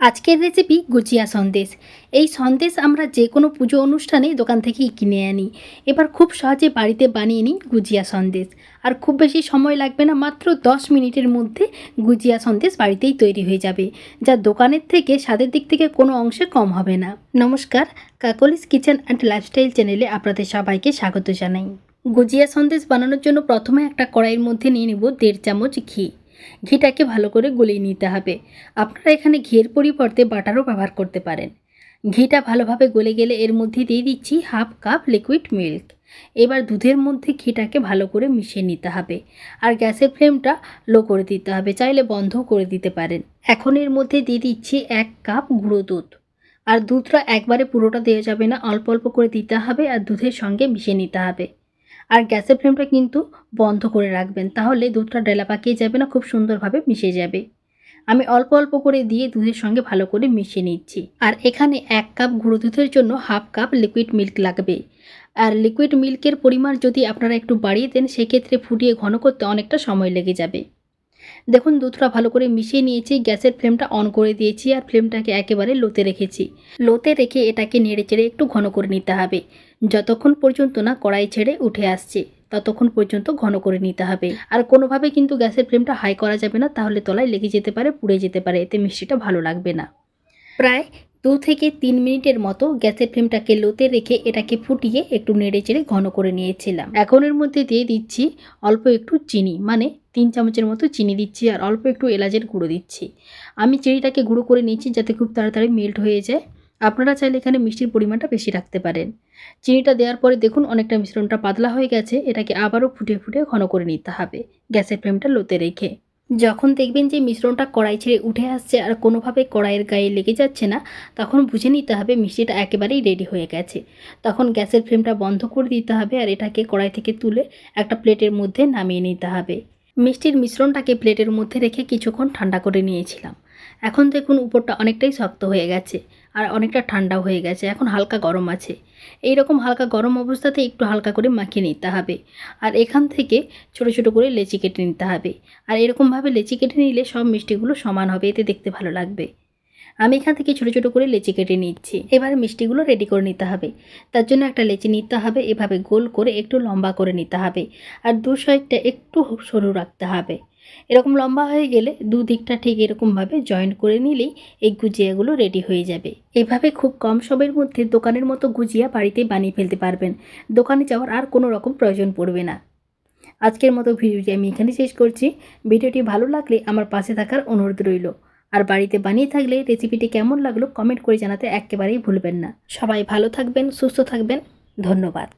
আজকের রেসিপি গুজিয়া সন্দেশ। এই সন্দেশ আমরা যে কোনো পুজো অনুষ্ঠানে দোকান থেকেই কিনে আনি। এবার খুব সহজে বাড়িতে বানিয়ে নিই গুজিয়া সন্দেশ। আর খুব বেশি সময় লাগবে না, মাত্র দশ মিনিটের মধ্যে গুজিয়া সন্দেশ বাড়িতেই তৈরি হয়ে যাবে, যা দোকানের থেকে স্বাদের দিক থেকে কোনো অংশে কম হবে না। নমস্কার, কাকলিস কিচেন অ্যান্ড লাইফস্টাইল চ্যানেলে আপনাদের সবাইকে স্বাগত জানাই। গুজিয়া সন্দেশ বানানোর জন্য প্রথমে একটা কড়াইয়ের মধ্যে নিয়ে নেব দেড় চামচ ঘি। ঘিটাকে ভালো করে গলিয়ে নিতে হবে। আপনারা এখানে ঘিয়ের পরিবর্তে বাটারও ব্যবহার করতে পারেন। ঘিটা ভালোভাবে গলে গেলে এর মধ্যে দিয়ে দিচ্ছি হাফ কাপ লিকুইড মিল্ক এবার দুধের মধ্যে ঘিটাকে ভালো করে মিশিয়ে নিতে হবে। আর গ্যাসের ফ্লেমটা লো করে দিতে হবে, চাইলে বন্ধও করে দিতে পারেন। এখন এর মধ্যে দিয়ে দিচ্ছি এক কাপ গুঁড়ো দুধ। আর দুধটা একবারে পুরোটা দেওয়া যাবে না, অল্প অল্প করে দিতে হবে আর দুধের সঙ্গে মিশিয়ে নিতে হবে। আর গ্যাসের ফ্লেমটা কিন্তু বন্ধ করে রাখবেন, তাহলে দুধটা ডেলা পাকিয়ে যাবে না, খুব সুন্দরভাবে মিশে যাবে। আমি অল্প অল্প করে দিয়ে দুধের সঙ্গে ভালো করে মিশিয়ে নিচ্ছি। আর এখানে এক কাপ গুঁড়ো দুধের জন্য হাফ কাপ লিকুইড মিল্ক লাগবে। আর লিকুইড মিল্কের পরিমাণ যদি আপনারা একটু বাড়িয়ে দেন, সেক্ষেত্রে ফুটিয়ে ঘন করতে অনেকটা সময় লেগে যাবে। দেখুন, দুধটা ভালো করে মিশিয়ে নিয়েছি, গ্যাসের ফ্লেমটা অন করে দিয়েছি, আর ফ্লেমটাকে একেবারে লোতে রেখেছি। লোতে রেখে এটাকে নেড়ে চেড়ে একটু ঘন করে নিতে হবে। যতক্ষণ পর্যন্ত না কড়াই ছেড়ে উঠে আসছে, ততক্ষণ পর্যন্ত ঘন করে নিতে হবে। আর কোনোভাবে কিন্তু গ্যাসের ফ্লেমটা হাই করা যাবে না, তাহলে তলায় লেগে যেতে পারে, পুড়ে যেতে পারে, এতে মিষ্টিটা ভালো লাগবে না। প্রায় দু থেকে তিন মিনিটের মতো গ্যাসের ফ্লেমটাকে লোতে রেখে এটাকে ফুটিয়ে একটু নেড়ে চেড়ে ঘন করে নিয়েছিলাম। এখন এর মধ্যে দিয়ে দিচ্ছি অল্প একটু চিনি মানে তিন চামচের মতো চিনি দিচ্ছি আর অল্প একটু এলাচের গুঁড়ো দিচ্ছি। আমি চিনিটাকে গুঁড়ো করে নিচ্ছি যাতে খুব তাড়াতাড়ি মেল্ট হয়ে যায়। আপনারা চাইলে এখানে মিষ্টির পরিমাণটা বেশি রাখতে পারেন। চিনিটা দেওয়ার পরে দেখুন অনেকটা মিশ্রণটা পাতলা হয়ে গেছে, এটাকে আবারও ফুটে ফুটে ঘন করে নিতে হবে গ্যাসের ফ্লেমটা লোতে রেখে। যখন দেখবেন যে মিশ্রণটা কড়াই ছেড়ে উঠে আসছে আর কোনোভাবে কড়াইয়ের গায়ে লেগে যাচ্ছে না, তখন বুঝে নিতে হবে মিষ্টিটা একেবারেই রেডি হয়ে গেছে। তখন গ্যাসের ফ্লেমটা বন্ধ করে দিতে হবে আর এটাকে কড়াই থেকে তুলে একটা প্লেটের মধ্যে নামিয়ে নিতে হবে। মিষ্টির মিশ্রণটাকে প্লেটের মধ্যে রেখে কিছুক্ষণ ঠান্ডা করে নিয়েছিলাম। এখন দেখুন উপরটা অনেকটাই শক্ত হয়ে গেছে আর অনেকটা ঠান্ডা হয়ে গেছে, এখন হালকা গরম আছে। এই রকম হালকা গরম অবস্থাতে একটু হালকা করে মাখিয়ে নিতে হবে। আর এখান থেকে ছোট ছোট করে লেচি কেটে নিতে হবে। আর এরকমভাবে লেচি কেটে নিলে সব মিষ্টিগুলো সমান হবে, এতে দেখতে ভালো লাগবে। আমি এখান থেকে ছোটো ছোটো করে লেচি কেটে নিচ্ছি। এবার মিষ্টিগুলো রেডি করে নিতে হবে। তার জন্য একটা লেচি নিতে হবে। এভাবে গোল করে একটু লম্বা করে নিতে হবে। আর দু সাইডটা একটু সরু রাখতে হবে। এরকম লম্বা হয়ে গেলে দুদিকটা ঠিক এরকমভাবে জয়েন করে নিলেই এই গুজিয়াগুলো রেডি হয়ে যাবে। এভাবে খুব কম সময়ের মধ্যে দোকানের মতো গুজিয়া বাড়িতে বানিয়ে ফেলতে পারবেন। দোকানে যাওয়ার আর কোনো রকম প্রয়োজন পড়বে না। আজকের মতো ভিডিওটি আমি এখানে শেষ করছি। ভিডিওটি ভালো লাগলে আমার পাশে থাকার অনুরোধ রইল। আর বাড়িতে বানিয়ে থাকলে রেসিপিটি কেমন লাগল কমেন্ট করে জানাতে একেবারেই ভুলবেন না। সবাই ভালো থাকবেন, সুস্থ থাকবেন। ধন্যবাদ।